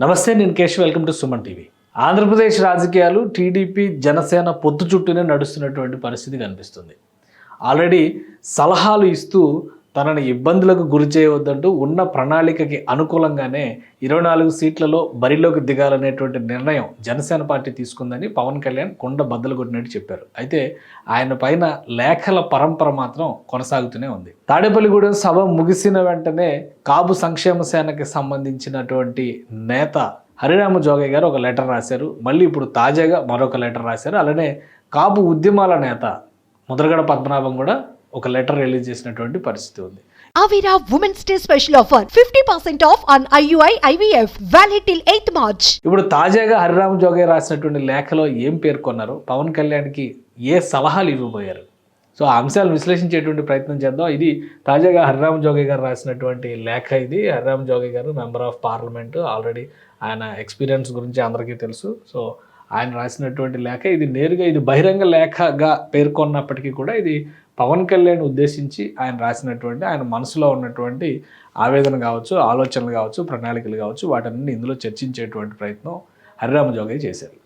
నమస్తే నేను Keshav. Welcome to Suman TV. Andhra Pradesh రాజకీయాలు టీడీపీ జనసేన పొత్తు చుట్టూనే నడుస్తున్నటువంటి పరిస్థితి కనిపిస్తుంది. ఆల్రెడీ సలహాలు ఇస్తూ తనని ఇబ్బందులకు గురి చేయవద్దంటూ ఉన్న ప్రణాళికకి అనుకూలంగానే ఇరవై నాలుగు సీట్లలో బరిలోకి దిగాలనేటువంటి నిర్ణయం జనసేన పార్టీ తీసుకుందని పవన్ కళ్యాణ్ కొండ బద్దలు కొట్టినట్టు చెప్పారు. అయితే ఆయన పైన లేఖల పరంపర మాత్రం కొనసాగుతూనే ఉంది. తాడేపల్లిగూడెం సభ ముగిసిన వెంటనే కాపు సంక్షేమ సేనకి సంబంధించినటువంటి నేత హరిరామ జోగయ్య గారు ఒక లెటర్ రాశారు. మళ్ళీ ఇప్పుడు తాజాగా మరొక లెటర్ రాశారు. అలానే కాపు ఉద్యమాల నేత ముద్రగడ పద్మనాభం కూడా ఒక లెటర్ రిలీజ్ చేసినటువంటి పరిస్థితి ఉంది. Avira Women's Day special offer 50% off on IUI IVF valid till 8th March. ఇప్పుడు తాజాగా హరిరామ జోగయ్య రాసినటువంటి లేఖలో ఏం పేర్కొన్నారు? పవన్ కళ్యాణ్కి ఏ సలహాలు ఇవ్వబోయారు? సో ఆ అంశాలను విశ్లేషించేటువంటి ప్రయత్నం చేద్దాం. ఇది తాజాగా హరిరామ జోగయ్య గారు రాసినటువంటి లేఖ ఇది. హరిరామ జోగయ్య గారు మెంబర్ ఆఫ్ పార్లమెంట్. ఆల్రెడీ ఆయన ఎక్స్పీరియన్స్ గురించి అందరికీ తెలుసు. సో ఆయన రాసినటువంటి లేఖ ఇది నేరుగా ఇది బహిరంగ లేఖగా పేర్కొన్నప్పటికీ కూడా ఇది పవన్ కళ్యాణ్ ఉద్దేశించి ఆయన రాసినటువంటి ఆయన మనసులో ఉన్నటువంటి ఆవేదన కావచ్చు ఆలోచనలు కావచ్చు ప్రణాళికలు కావచ్చు వాటన్ని ఇందులో చర్చించేటువంటి ప్రయత్నం హరిరామ జోగయ్య చేశారు.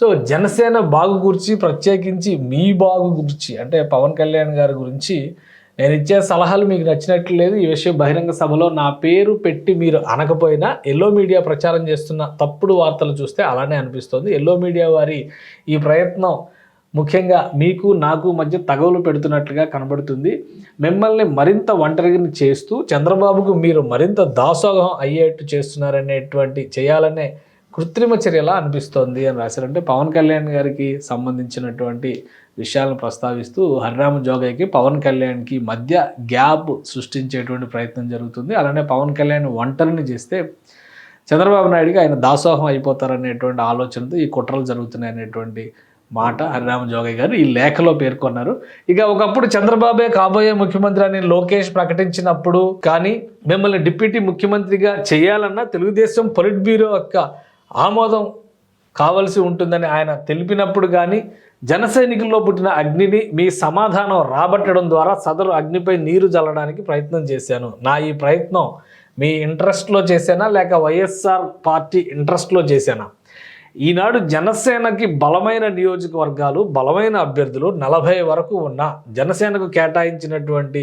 సో జనసేన బాగు గురించి ప్రత్యేకించి మీ బాగు గురించి అంటే పవన్ కళ్యాణ్ గారి గురించి నేను ఇచ్చే సలహాలు మీకు నచ్చినట్లు లేదు. ఈ విషయం బహిరంగ సభలో నా పేరు పెట్టి మీరు అనకపోయినా ఎల్లో మీడియా ప్రచారం చేస్తున్న తప్పుడు వార్తలు చూస్తే అలానే అనిపిస్తుంది. ఎల్లో మీడియా వారి ఈ ప్రయత్నం ముఖ్యంగా మీకు నాకు మధ్య తగవులు పెడుతున్నట్లుగా కనబడుతుంది. మిమ్మల్ని మరింత ఒంటరిని చేస్తూ చంద్రబాబుకు మీరు మరింత దాసోహం అయ్యేట్టు చేస్తున్నారనేటువంటి చేయాలనే కృత్రిమ చర్యలా అనిపిస్తోంది అని రాశారంటే పవన్ కళ్యాణ్ గారికి సంబంధించినటువంటి విషయాలను ప్రస్తావిస్తూ హరిరామ జోగయ్యకి పవన్ కళ్యాణ్కి మధ్య గ్యాప్ సృష్టించేటువంటి ప్రయత్నం జరుగుతుంది. అలానే పవన్ కళ్యాణ్ ఒంటరిని చేస్తే చంద్రబాబు నాయుడుకి ఆయన దాసోహం అయిపోతారనేటువంటి ఆలోచనతో ఈ కుట్రలు జరుగుతున్నాయనేటువంటి మాట హరిరామ జోగయ్య గారు ఈ లేఖలో పేర్కొన్నారు. ఇక ఒకప్పుడు చంద్రబాబే కాబోయే ముఖ్యమంత్రి అని లోకేష్ ప్రకటించినప్పుడు కానీ మిమ్మల్ని డిప్యూటీ ముఖ్యమంత్రిగా చేయాలన్న తెలుగుదేశం పొలిట్ బ్యూరో యొక్క ఆమోదం కావలసి ఉంటుందని ఆయన తెలిపినప్పుడు కానీ జన సైనికుల్లో పుట్టిన అగ్నిని మీ సమాధానం రాబట్టడం ద్వారా సదరు అగ్నిపై నీరు జల్లడానికి ప్రయత్నం చేశాను. నా ఈ ప్రయత్నం మీ ఇంట్రెస్ట్లో చేశానా లేక వైఎస్ఆర్ పార్టీ ఇంట్రెస్ట్లో చేశానా? ఈనాడు జనసేనకి బలమైన నియోజకవర్గాలు బలమైన అభ్యర్థులు నలభై వరకు ఉన్న జనసేనకు కేటాయించినటువంటి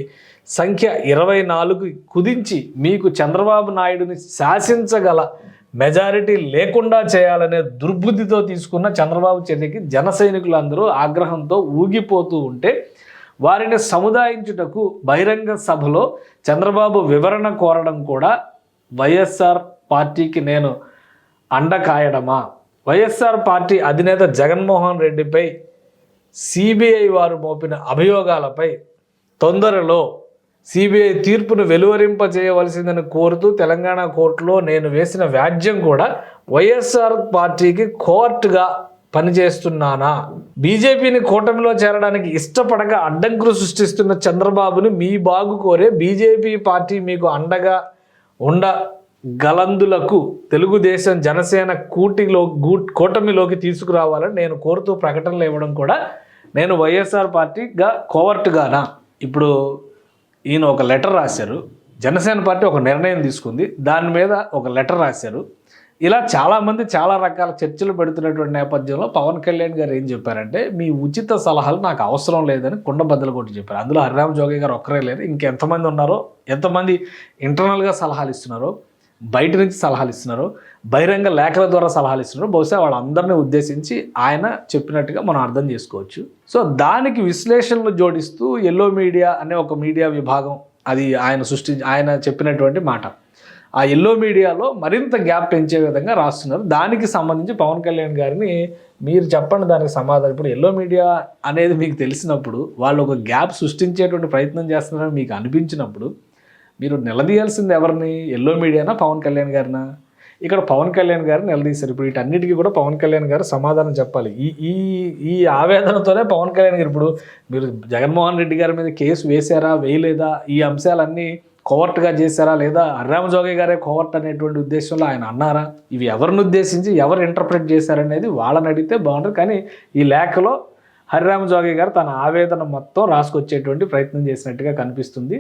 సంఖ్య ఇరవై నాలుగు కుదించి మీకు చంద్రబాబు నాయుడుని శాసించగల మెజారిటీ లేకుండా చేయాలనే దుర్బుద్ధితో తీసుకున్న చంద్రబాబు చర్యకి జన సైనికులందరూ ఆగ్రహంతో ఊగిపోతూ ఉంటే వారిని సముదాయించుటకు బహిరంగ సభలో చంద్రబాబు వివరణ కోరడం కూడా వైఎస్ఆర్ పార్టీకి నేను అండ కాయడమా వైఎస్ఆర్ పార్టీ అధినేత జగన్మోహన్ రెడ్డిపై సిబిఐ వారు మోపిన అభియోగాలపై తొందరలో సిబిఐ తీర్పును వెలువరింపజేయవలసిందని కోరుతూ తెలంగాణ కోర్టులో నేను వేసిన వ్యాజ్యం కూడా వైఎస్ఆర్ పార్టీకి కోర్టుగా పనిచేస్తున్నానా? బీజేపీని కూటమిలో చేరడానికి ఇష్టపడక అడ్డంకులు సృష్టిస్తున్న చంద్రబాబుని మీ బాగు కోరే బీజేపీ పార్టీ మీకు అండగా ఉండ గలందులకు తెలుగుదేశం జనసేన కూటిలో కూటమిలోకి తీసుకురావాలని నేను కోరుతూ ప్రకటనలు ఇవ్వడం కూడా నేను వైఎస్ఆర్ పార్టీగా కోవర్ట్గానా. ఇప్పుడు ఈయన ఒక లెటర్ రాశారు. జనసేన పార్టీ ఒక నిర్ణయం తీసుకుంది. దాని మీద ఒక లెటర్ రాశారు. ఇలా చాలామంది చాలా రకాల చర్చలు పెడుతున్నటువంటి నేపథ్యంలో పవన్ కళ్యాణ్ గారు ఏం చెప్పారంటే మీ ఉచిత సలహాలు నాకు అవసరం లేదని కుండ బద్దలు కొట్టి చెప్పారు. అందులో హరిరామ్ జోగి గారు ఒక్కరే లేరు. ఇంకెంతమంది ఉన్నారో ఎంతమంది ఇంటర్నల్గా సలహాలు ఇస్తున్నారో బయట నుంచి సలహాలు ఇస్తున్నారు బహిరంగ లేఖల ద్వారా సలహాలు ఇస్తున్నారు. బహుశా వాళ్ళందరినీ ఉద్దేశించి ఆయన చెప్పినట్టుగా మనం అర్థం చేసుకోవచ్చు. సో దానికి విశ్లేషణలు జోడిస్తూ ఎల్లో మీడియా అనే ఒక మీడియా విభాగం అది ఆయన సృష్టి ఆయన చెప్పినటువంటి మాట. ఆ ఎల్లో మీడియాలో మరింత గ్యాప్ పెంచే విధంగా రాస్తున్నారు. దానికి సంబంధించి పవన్ కళ్యాణ్ గారిని మీరు చెప్పండి దానికి సమాధానం. ఇప్పుడు ఎల్లో మీడియా అనేది మీకు తెలిసినప్పుడు వాళ్ళు ఒక గ్యాప్ సృష్టించేటువంటి ప్రయత్నం చేస్తున్నారని మీకు అనిపించినప్పుడు మీరు నిలదీయాల్సింది ఎవరిని? ఎల్లో మీడియానా పవన్ కళ్యాణ్ గారినా? ఇక్కడ పవన్ కళ్యాణ్ గారిని నిలదీశారు. ఇప్పుడు వీటన్నిటికీ కూడా పవన్ కళ్యాణ్ గారు సమాధానం చెప్పాలి. ఈ ఈ ఈ ఆవేదనతోనే పవన్ కళ్యాణ్ గారు ఇప్పుడు మీరు జగన్మోహన్ రెడ్డి గారి మీద కేసు వేశారా వేయలేదా? ఈ అంశాలన్నీ కోవర్ట్గా చేశారా? లేదా అర్రామజోగి గారే కోవర్ట్ అనేటువంటి ఉద్దేశంలో ఆయన అన్నారా? ఇవి ఎవరిని ఉద్దేశించి ఎవరు ఇంటర్ప్రిట్ చేశారనేది వాళ్ళని అడిగితే బాగుంటుంది. కానీ ఈ లేఖలో హరిరామ జోగి గారు తన ఆవేదన మొత్తం రాసుకొచ్చేటువంటి ప్రయత్నం చేసినట్టుగా కనిపిస్తుంది.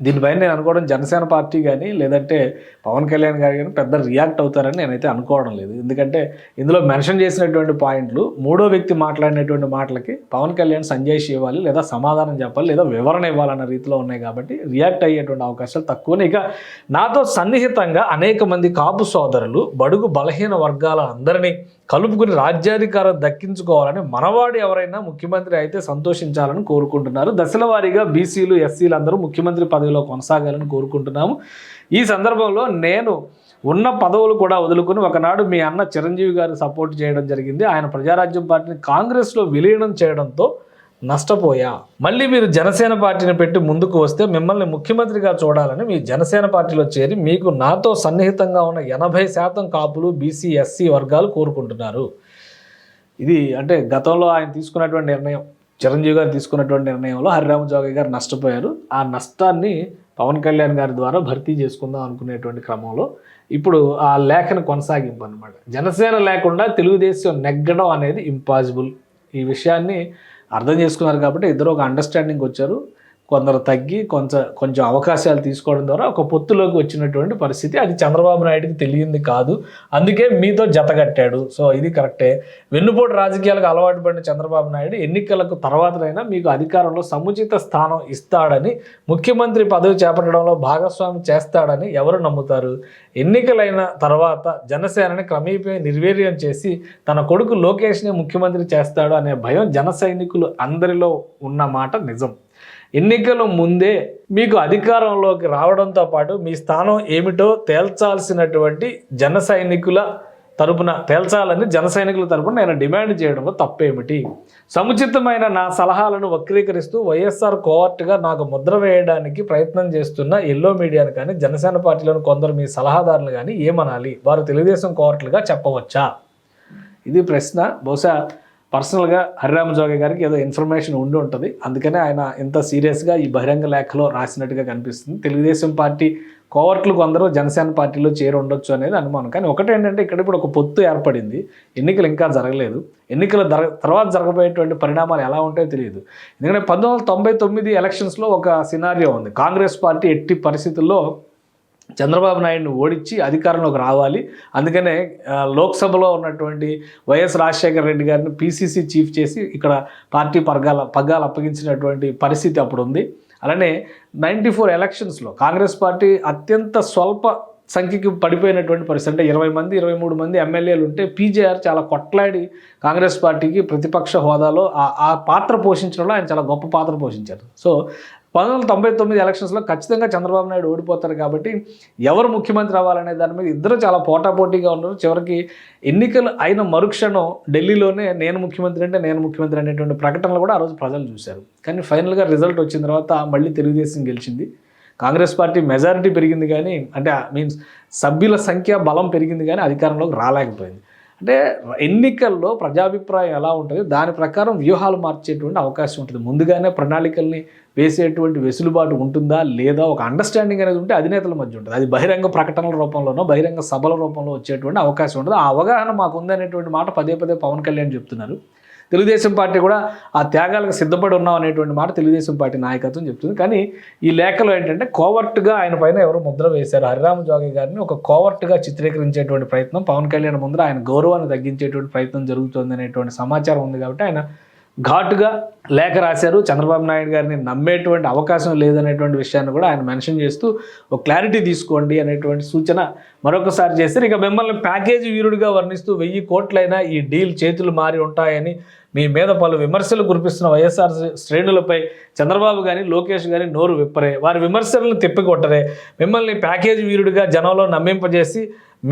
దీనిపైన నేను అనుకోవడం జనసేన పార్టీ కానీ లేదంటే పవన్ కళ్యాణ్ గారు కానీ పెద్ద రియాక్ట్ అవుతారని నేనైతే అనుకోవడం లేదు. ఎందుకంటే ఇందులో మెన్షన్ చేసినటువంటి పాయింట్లు మూడో వ్యక్తి మాట్లాడినటువంటి మాటలకి పవన్ కళ్యాణ్ సంజయ్ ఇవ్వాలి లేదా సమాధానం చెప్పాలి లేదా వివరణ ఇవ్వాలన్న రీతిలో ఉన్నాయి కాబట్టి రియాక్ట్ అయ్యేటువంటి అవకాశాలు తక్కువనే. ఇక నాతో సన్నిహితంగా అనేక మంది కాపు సోదరులు బడుగు బలహీన వర్గాల అందరినీ కలుపుకుని రాజ్యాధికారం దక్కించుకోవాలని మనవాడు ఎవరైనా ముఖ్యమంత్రి అయితే సంతోషించాలని కోరుకుంటున్నారు. దశల వారీగా బీసీలు ఎస్సీలు అందరూ ముఖ్యమంత్రి పదవిలో కొనసాగాలని కోరుకుంటున్నాము. ఈ సందర్భంలో నేను ఉన్న పదవులు కూడా వదులుకుని ఒకనాడు మీ అన్న చిరంజీవి గారు సపోర్ట్ చేయడం జరిగింది. ఆయన ప్రజారాజ్యం పార్టీని కాంగ్రెస్లో విలీనం చేయడంతో నష్టపోయా. మళ్ళీ మీరు జనసేన పార్టీని పెట్టి ముందుకు వస్తే మిమ్మల్ని ముఖ్యమంత్రిగా చూడాలని మీ జనసేన పార్టీలో చేరి మీకు నాతో సన్నిహితంగా ఉన్న ఎనభై శాతం కాపులు బీసీ ఎస్సీ వర్గాలు కోరుకుంటున్నారు. ఇది అంటే గతంలో ఆయన తీసుకున్నటువంటి నిర్ణయం. చిరంజీవి గారు తీసుకున్నటువంటి నిర్ణయంలో హరిరామ జోగి గారు నష్టపోయారు. ఆ నష్టాన్ని పవన్ కళ్యాణ్ గారి ద్వారా భర్తీ చేసుకుందాం అనుకునేటువంటి క్రమంలో ఇప్పుడు ఆ లేఖను కొనసాగింపు అనమాట జనసేన లేకుండా తెలుగుదేశం నెగ్గడం అనేది ఇంపాసిబుల్ ఈ విషయాన్ని అర్థం చేసుకున్నారు కాబట్టి ఇద్దరు ఒక అండర్స్టాండింగ్ వచ్చారు కొందరు తగ్గి కొంచెం కొంచెం అవకాశాలు తీసుకోవడం ద్వారా ఒక పొత్తులోకి వచ్చినటువంటి పరిస్థితి. అది చంద్రబాబు నాయుడుకి తెలియంది కాదు. అందుకే మీతో జతగట్టాడు సో ఇది కరెక్టే. వెన్నుపోటు రాజకీయాలకు అలవాటు పడిన చంద్రబాబు నాయుడు ఎన్నికలకు తర్వాతనైనా మీకు అధికారంలో సముచిత స్థానం ఇస్తాడని ముఖ్యమంత్రి పదవి చేపట్టడంలో భాగస్వామి చేస్తాడని ఎవరు నమ్ముతారు? ఎన్నికలైన తర్వాత జనసేనని క్రమేపీ నిర్వీర్యం చేసి తన కొడుకు లోకేష్ని ముఖ్యమంత్రి చేస్తాడు అనే భయం జన సైనికులు అందరిలో ఉన్న మాట నిజం. ఎన్నికల ముందే మీకు అధికారంలోకి రావడంతో పాటు మీ స్థానం ఏమిటో తేల్చాల్సినటువంటి జన సైనికుల తరపున తేల్చాలని జన సైనికుల తరపున నేను డిమాండ్ చేయడంలో తప్పేమిటి? సముచితమైన నా సలహాలను వక్రీకరిస్తూ వైఎస్ఆర్ కోవర్ట్గా నాకు ముద్ర వేయడానికి ప్రయత్నం చేస్తున్న ఎల్లో మీడియాను కానీ జనసేన పార్టీలోని కొందరు మీ సలహాదారులు కానీ ఏమనాలి? వారు తెలుగుదేశం కోవర్ట్లుగా చెప్పవచ్చా? ఇది ప్రశ్న. బహుశా పర్సనల్గా హరిరామ జోగి గారికి ఏదో ఇన్ఫర్మేషన్ ఉండి ఉంటుంది. అందుకనే ఆయన ఇంత సీరియస్గా ఈ బహిరంగ లేఖలో రాసినట్టుగా కనిపిస్తుంది. తెలుగుదేశం పార్టీ కోవర్ట్లు కొందరు జనసేన పార్టీలో చేరి ఉండొచ్చు అనేది అనుమానం. కానీ ఒకటి ఏంటంటే ఇక్కడ ఇప్పుడు ఒక పొత్తు ఏర్పడింది. ఎన్నికలు ఇంకా జరగలేదు. ఎన్నికల తర్వాత జరగబోయేటువంటి పరిణామాలు ఎలా ఉంటాయో తెలియదు. ఎందుకంటే పంతొమ్మిది వందల తొంభై తొమ్మిది ఎలక్షన్స్లో ఒక సినారియో ఉంది. కాంగ్రెస్ పార్టీ ఎట్టి పరిస్థితుల్లో చంద్రబాబు నాయుడిని ఓడించి అధికారంలోకి రావాలి. అందుకనే లోక్సభలో ఉన్నటువంటి వైఎస్ రాజశేఖర రెడ్డి గారిని పీసీసీ చీఫ్ చేసి ఇక్కడ పార్టీ పర్గాల పగ్గాలు అప్పగించినటువంటి పరిస్థితి అప్పుడు ఉంది అలానే నైంటీ ఫోర్ ఎలక్షన్స్లో కాంగ్రెస్ పార్టీ అత్యంత స్వల్ప సంఖ్యకి పడిపోయినటువంటి పరిస్థితి. అంటే ఇరవై మంది ఇరవై మూడు మంది ఎమ్మెల్యేలు ఉంటే పీజేఆర్ చాలా కొట్లాడి కాంగ్రెస్ పార్టీకి ప్రతిపక్ష హోదాలో ఆ ఆ పాత్ర పోషించడంలో ఆయన చాలా గొప్ప పాత్ర పోషించారు. సో పంతొమ్మిది వందల తొంభై తొమ్మిది ఎలక్షన్స్లో ఖచ్చితంగా చంద్రబాబు నాయుడు ఓడిపోతారు కాబట్టి ఎవరు ముఖ్యమంత్రి అవ్వాలనే దాని మీద ఇద్దరు చాలా పోటాపోటీగా ఉన్నారు. చివరికి ఎన్నికలు అయిన మరుక్షణం ఢిల్లీలోనే నేను ముఖ్యమంత్రి అంటే నేను ముఖ్యమంత్రి అనేటువంటి ప్రకటనలు కూడా ఆ రోజు ప్రజలు చూశారు. కానీ ఫైనల్గా రిజల్ట్ వచ్చిన తర్వాత మళ్ళీ తెలుగుదేశం గెలిచింది. కాంగ్రెస్ పార్టీ మెజారిటీ పెరిగింది కానీ అంటే మీన్స్ సభ్యుల సంఖ్య బలం పెరిగింది కానీ అధికారంలోకి రాలేకపోయింది. అంటే ఎన్నికల్లో ప్రజాభిప్రాయం ఎలా ఉంటుంది? దాని ప్రకారం వ్యూహాలు మార్చేటువంటి అవకాశం ఉంటుంది. ముందుగానే ప్రణాళికల్ని వేసేటువంటి వెసులుబాటు ఉంటుందా లేదా ఒక అండర్స్టాండింగ్ అనేది ఉంటే అధినేతల మధ్య ఉంటుంది. అది బహిరంగ ప్రకటనల రూపంలోనో బహిరంగ సభల రూపంలో వచ్చేటువంటి అవకాశం ఉంటుంది. ఆ అవగాహన మాకు ఉందనేటువంటి మాట పదే పదే పవన్ కళ్యాణ్ చెప్తున్నారు. తెలుగుదేశం పార్టీ కూడా ఆ త్యాగాలకు సిద్ధపడి ఉన్నాం అనేటువంటి మాట తెలుగుదేశం పార్టీ నాయకత్వం చెప్తుంది. కానీ ఈ లేఖలో ఏంటంటే కోవర్ట్గా ఆయన పైన ఎవరు ముద్ర వేశారు. హరిరామ జోగి గారిని ఒక కోవర్ట్గా చిత్రీకరించేటువంటి ప్రయత్నం పవన్ కళ్యాణ్ ముందర ఆయన గౌరవాన్ని తగ్గించేటువంటి ప్రయత్నం జరుగుతుంది అనేటువంటి సమాచారం ఉంది కాబట్టి ఆయన ఘాటుగా లేఖ రాశారు. చంద్రబాబు నాయుడు గారిని నమ్మేటువంటి అవకాశం లేదనేటువంటి విషయాన్ని కూడా ఆయన మెన్షన్ చేస్తూ ఒక క్లారిటీ తీసుకోండి అనేటువంటి సూచన మరొకసారి చేస్తారు ఇక మిమ్మల్ని ప్యాకేజీ వీరుడిగా వర్ణిస్తూ వెయ్యి కోట్లైనా ఈ డీల్ చేతులు మారి ఉంటాయని మీ మీద పలు విమర్శలు కురిపిస్తున్న వైఎస్ఆర్ శ్రేణులపై చంద్రబాబు కానీ లోకేష్ గారి నోరు విప్పరే. వారి విమర్శలను తిప్పికొట్టరే. మిమ్మల్ని ప్యాకేజీ వీరుడిగా జనంలో నమ్మింపజేసి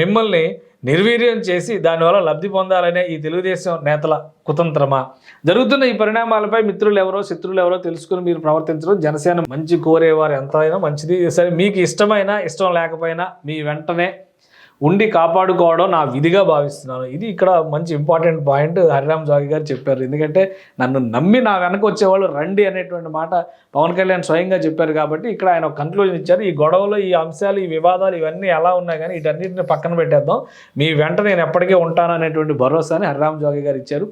మిమ్మల్ని నిర్వీర్యం చేసి దానివల్ల లబ్ధి పొందాలనే ఈ తెలుగుదేశం నేతల కుతంత్రమా? జరుగుతున్న ఈ పరిణామాలపై మిత్రులు ఎవరో శత్రువులు ఎవరో తెలుసుకుని మీరు ప్రవర్తించడం జనసేన మంచి కోరేవారు ఎంతైనా మంచిది. సరే మీకు ఇష్టమైనా ఇష్టం లేకపోయినా మీ వెంటనే ఉండి కాపాడుకోవడం నా విధిగా భావిస్తున్నాను. ఇది ఇక్కడ మంచి ఇంపార్టెంట్ పాయింట్ హరిరామ్ జాగి గారు చెప్పారు. ఎందుకంటే నన్ను నమ్మి నా వెనక వచ్చేవాళ్ళు రండి అనేటువంటి మాట పవన్ కళ్యాణ్ స్వయంగా చెప్పారు కాబట్టి ఇక్కడ ఆయన ఒక కన్క్లూజన్ ఇచ్చారు. ఈ గొడవలు ఈ అంశాలు ఈ వివాదాలు ఇవన్నీ ఎలా ఉన్నాయి కానీ వీటన్నిటిని పక్కన పెట్టేద్దాం. మీ వెంట నేను ఎప్పటికీ ఉంటాను అనేటువంటి భరోసాని హరిరామ్ జాగి గారు ఇచ్చారు.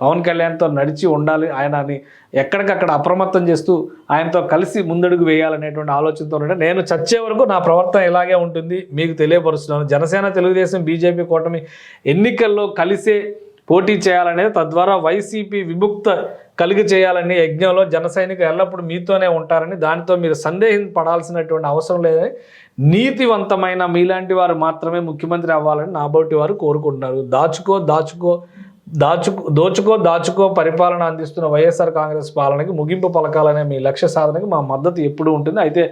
పవన్ కళ్యాణ్తో నడిచి ఉండాలి ఆయనని ఎక్కడికక్కడ అప్రమత్తం చేస్తూ ఆయనతో కలిసి ముందడుగు వేయాలనేటువంటి ఆలోచనతో ఉంటే నేను చచ్చే వరకు నా ప్రవర్తన ఇలాగే ఉంటుంది మీకు తెలియపరుస్తున్నాను. జనసేన తెలుగుదేశం బీజేపీ కూటమి ఎన్నికల్లో కలిసే పోటీ చేయాలనేది తద్వారా వైసీపీ విముక్త కలిగి చేయాలని యజ్ఞంలో జన సైనికులు ఎల్లప్పుడూ మీతోనే ఉంటారని దానితో మీరు సందేహం పడాల్సినటువంటి అవసరం లేదని నీతివంతమైన మీలాంటి వారు మాత్రమే ముఖ్యమంత్రి అవ్వాలని నాబోటి వారు కోరుకుంటున్నారు. దాచుకో దాచుకో దాచుకో దోచుకో దాచుకో పరిపాలన అందిస్తున్న వైఎస్ఆర్ కాంగ్రెస్ పాలనకి ముగింపు పలకాలనే మీ లక్ష్య సాధనకి మా మద్దతు ఎప్పుడూ ఉంటుంది. అయితే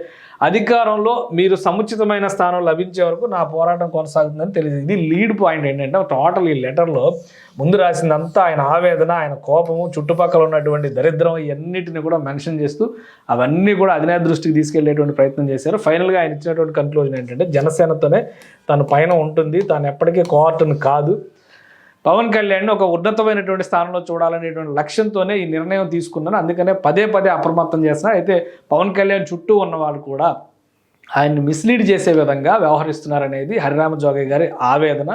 అధికారంలో మీరు సముచితమైన స్థానం లభించే వరకు నా పోరాటం కొనసాగుతుందని తెలియదు ఇది లీడ్ పాయింట్ ఏంటంటే టోటల్ ఈ లెటర్లో ముందు రాసిందంతా ఆయన ఆవేదన ఆయన కోపము చుట్టుపక్కల ఉన్నటువంటి దరిద్రం ఇవన్నిటిని కూడా మెన్షన్ చేస్తూ అవన్నీ కూడా అధినేత దృష్టికి తీసుకెళ్ళేటువంటి ప్రయత్నం చేశారు. ఫైనల్గా ఆయన ఇచ్చినటువంటి కన్క్లూజన్ ఏంటంటే జనసేనతోనే తన పైన ఉంటుంది. తాను ఎప్పటికీ కోఆర్టన్ కాదు. పవన్ కళ్యాణ్ ఒక ఉన్నతమైనటువంటి స్థానంలో చూడాలనేటువంటి లక్ష్యంతోనే ఈ నిర్ణయం తీసుకున్నాను అందుకనే పదే పదే అప్రమత్తం చేస్తున్నా. అయితే పవన్ కళ్యాణ్ చుట్టూ ఉన్న వాళ్ళు కూడా ఆయన్ని మిస్లీడ్ చేసే విధంగా వ్యవహరిస్తున్నారనేది హరిరామ జోగయ్య గారి ఆవేదన.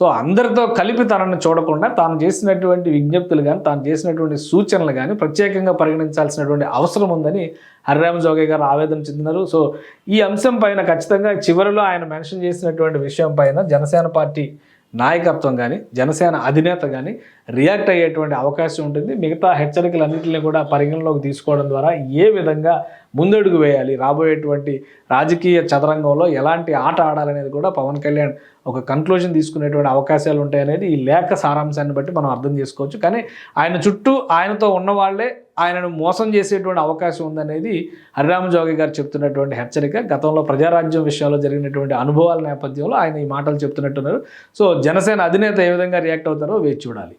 సో అందరితో కలిపి తనను చూడకుండా తాను చేసినటువంటి విజ్ఞప్తులు కానీ తాను చేసినటువంటి సూచనలు కానీ ప్రత్యేకంగా పరిగణించాల్సినటువంటి అవసరం ఉందని హరిరామ జోగయ్య గారు ఆవేదన చెందినారు. సో ఈ అంశం పైన ఖచ్చితంగా చివరిలో ఆయన మెన్షన్ చేసినటువంటి విషయం పైన జనసేన పార్టీ నాయకత్వం కానీ జనసేన అధినేత కానీ రియాక్ట్ అయ్యేటువంటి అవకాశం ఉంటుంది. మిగతా హెచ్చరికలన్నింటినీ కూడా పరిగణలోకి తీసుకోవడం ద్వారా ఏ విధంగా ముందడుగు వేయాలి? రాబోయేటువంటి రాజకీయ చదరంగంలో ఎలాంటి ఆట ఆడాలనేది కూడా పవన్ కళ్యాణ్ ఒక కన్క్లూజన్ తీసుకునేటువంటి అవకాశాలు ఉంటాయనేది ఈ లేఖ సారాంశాన్ని బట్టి మనం అర్థం చేసుకోవచ్చు. కానీ ఆయన చుట్టూ ఆయనతో ఉన్నవాళ్ళే ఆయనను మోసం చేసేటువంటి అవకాశం ఉందనేది హరిరామజోగి గారు చెప్తున్నటువంటి హెచ్చరిక. గతంలో ప్రజారాజ్యం విషయంలో జరిగినటువంటి అనుభవాల నేపథ్యంలో ఆయన ఈ మాటలు చెప్తున్నట్టున్నారు. సో జనసేన అధినేత ఏ విధంగా రియాక్ట్ అవుతారో వేచి చూడాలి.